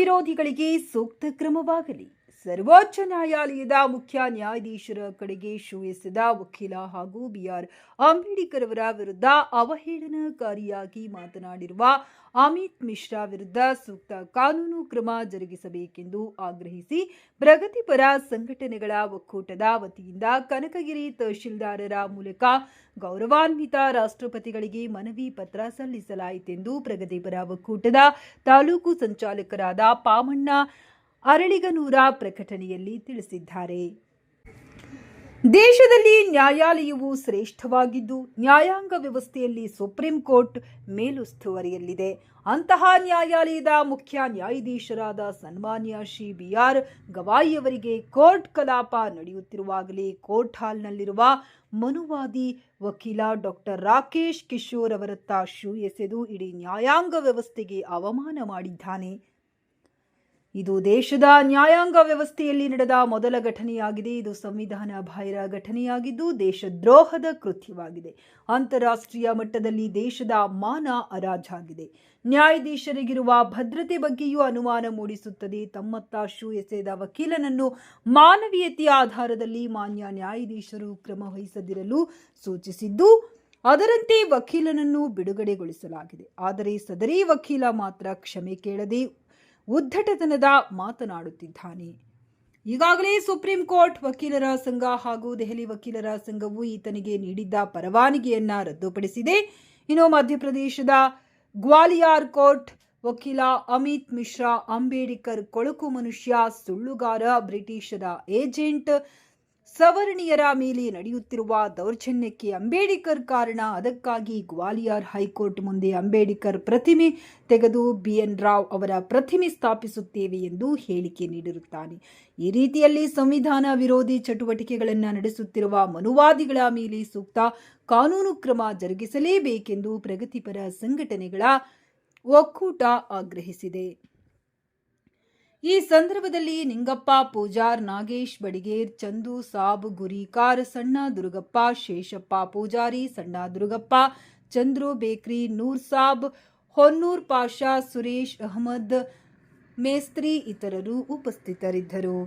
ವಿರೋಧಿಗಳಿಗೆ ಸೂಕ್ತ ಕ್ರಮವಾಗಲಿ. ಸರ್ವೋಚ್ಚ ನ್ಯಾಯಾಲಯದ ಮುಖ್ಯ ನ್ಯಾಯಾಧೀಶರ ಕಡೆಗೆ ಶ್ರೂಯಿಸಿದ ವಕೀಲ ಹಾಗೂ ಬಿಆರ್ ಅಂಬೇಡ್ಕರ್ ಅವರ ವಿರುದ್ಧ ಅವಹೇಳನಕಾರಿಯಾಗಿ ಮಾತನಾಡಿರುವ ಅಮಿತ್ ಮಿಶ್ರಾ ವಿರುದ್ಧ ಸೂಕ್ತ ಕಾನೂನು ಕ್ರಮ ಜರುಗಿಸಬೇಕೆಂದು ಆಗ್ರಹಿಸಿ ಪ್ರಗತಿಪರ ಸಂಘಟನೆಗಳ ಒಕ್ಕೂಟದ ವತಿಯಿಂದ ಕನಕಗಿರಿ ತಹಶೀಲ್ದಾರರ ಮೂಲಕ ಗೌರವಾನ್ವಿತ ರಾಷ್ಟ್ರಪತಿಗಳಿಗೆ ಮನವಿ ಪತ್ರ ಸಲ್ಲಿಸಲಾಯಿತೆಂದು ಪ್ರಗತಿಪರ ಒಕ್ಕೂಟದ ತಾಲೂಕು ಸಂಚಾಲಕರಾದ ಪಾಮಣ್ಣ ಅರಳಿಗನೂರ ಪ್ರಕಟಣೆಯಲ್ಲಿ ತಿಳಿಸಿದ್ದಾರೆ. ದೇಶದಲ್ಲಿ ನ್ಯಾಯಾಲಯವು ಶ್ರೇಷ್ಠವಾಗಿದ್ದು, ನ್ಯಾಯಾಂಗ ವ್ಯವಸ್ಥೆಯಲ್ಲಿ ಸುಪ್ರೀಂ ಕೋರ್ಟ್ ಮೇಲುಸ್ತುವರಿಯಲ್ಲಿದೆ ಅಂತಹ ನ್ಯಾಯಾಲಯದ ಮುಖ್ಯ ನ್ಯಾಯಾಧೀಶರಾದ ಸನ್ಮಾನ್ಯ ಶ್ರೀ ಬಿಆರ್ ಗವಾಯಿಯವರಿಗೆ ಕೋರ್ಟ್ ಕಲಾಪ ನಡೆಯುತ್ತಿರುವಾಗಲೇ ಕೋರ್ಟ್ ಹಾಲ್ನಲ್ಲಿರುವ ಮನುವಾದಿ ವಕೀಲ ಡಾಕ್ಟರ್ ರಾಕೇಶ್ ಕಿಶೋರ್ ಅವರತ್ತ ಶೂ ಎಸೆದು ಇಡೀ ನ್ಯಾಯಾಂಗ ವ್ಯವಸ್ಥೆಗೆ ಅವಮಾನ ಮಾಡಿದ್ದಾನೆ. ಇದು ದೇಶದ ನ್ಯಾಯಾಂಗ ವ್ಯವಸ್ಥೆಯಲ್ಲಿ ನಡೆದ ಮೊದಲ ಘಟನೆಯಾಗಿದೆ. ಇದು ಸಂವಿಧಾನ ಬಾಹಿರ ಘಟನೆಯಾಗಿದ್ದು ದೇಶದ್ರೋಹದ ಕೃತ್ಯವಾಗಿದೆ. ಅಂತಾರಾಷ್ಟ್ರೀಯ ಮಟ್ಟದಲ್ಲಿ ದೇಶದ ಮಾನ ಅರಾಜಾಗಿದೆ. ನ್ಯಾಯಾಧೀಶರಿಗಿರುವ ಭದ್ರತೆ ಬಗ್ಗೆಯೂ ಅನುಮಾನ ಮೂಡಿಸುತ್ತದೆ. ತಮ್ಮತ್ತ ಶೂ ಎಸೆದ ವಕೀಲನನ್ನು ಮಾನವೀಯತೆಯ ಆಧಾರದಲ್ಲಿ ಮಾನ್ಯ ನ್ಯಾಯಾಧೀಶರು ಕ್ರಮ ವಹಿಸದಿರಲು ಸೂಚಿಸಿದ್ದು, ಅದರಂತೆ ವಕೀಲನನ್ನು ಬಿಡುಗಡೆಗೊಳಿಸಲಾಗಿದೆ. ಆದರೆ ಸದರಿ ವಕೀಲ ಮಾತ್ರ ಕ್ಷಮೆ ಕೇಳದೆ ಉದ್ದಟತನದ ಮಾತನಾಡುತ್ತಿದ್ದಾನೆ. ಈಗಾಗಲೇ ಸುಪ್ರೀಂ ಕೋರ್ಟ್ ವಕೀಲರ ಸಂಘ ಹಾಗೂ ದೆಹಲಿ ವಕೀಲರ ಸಂಘವು ಈತನಿಗೆ ನೀಡಿದ್ದ ಪರವಾನಗಿಯನ್ನ ರದ್ದುಪಡಿಸಿದೆ. ಇನ್ನು ಮಧ್ಯಪ್ರದೇಶದ ಗ್ವಾಲಿಯಾರ್ ಕೋರ್ಟ್ ವಕೀಲ ಅಮಿತ್ ಮಿಶ್ರಾ ಅಂಬೇಡ್ಕರ್ ಕೊಳಕು ಮನುಷ್ಯ ಸುಳ್ಳುಗಾರ ಬ್ರಿಟಿಷರ ಏಜೆಂಟ್ ಸವರ್ಣೀಯರ ಮೇಲೆ ನಡೆಯುತ್ತಿರುವ ದೌರ್ಜನ್ಯಕ್ಕೆ ಅಂಬೇಡ್ಕರ್ ಕಾರಣ. ಅದಕ್ಕಾಗಿ ಗ್ವಾಲಿಯರ್ ಹೈಕೋರ್ಟ್ ಮುಂದೆ ಅಂಬೇಡ್ಕರ್ ಪ್ರತಿಮೆ ತೆಗೆದು ಬಿ ಎನ್ ರಾವ್ ಅವರ ಪ್ರತಿಮೆ ಸ್ಥಾಪಿಸುತ್ತೇವೆ ಎಂದು ಹೇಳಿಕೆ ನೀಡಿರುತ್ತಾನೆ. ಈ ರೀತಿಯಲ್ಲಿ ಸಂವಿಧಾನ ವಿರೋಧಿ ಚಟುವಟಿಕೆಗಳನ್ನು ನಡೆಸುತ್ತಿರುವ ಮನುವಾದಿಗಳ ಮೇಲೆ ಸೂಕ್ತ ಕಾನೂನು ಕ್ರಮ ಜರುಗಿಸಲೇಬೇಕೆಂದು ಪ್ರಗತಿಪರ ಸಂಘಟನೆಗಳ ಒಕ್ಕೂಟ ಆಗ್ರಹಿಸಿದೆ. ಈ ಸಂದರ್ಭದಲ್ಲಿ ನಿಂಗಪ್ಪ, ಪೂಜಾರ್, ನಾಗೇಶ್, ಬಡಿಗೇರ್, ಚಂದು, ಸಾಬ್ ಗುರಿಕಾರ್ ಸಣ್ಣ ದುರ್ಗಪ್ಪ, ಶೇಷಪ್ಪ, ಪೂಜಾರಿ, ಸಣ್ಣ ದುರ್ಗಪ್ಪ, ಚಂದ್ರು, ಬೇಕ್ರಿ, ನೂರ್ ಸಾಬ್, ಹೊನ್ನೂರ್ ಪಾಷಾ, ಸುರೇಶ್, ಅಹಮದ್, ಮೇಸ್ತ್ರಿ ಇತರರು ಉಪಸ್ಥಿತರಿದ್ದರು.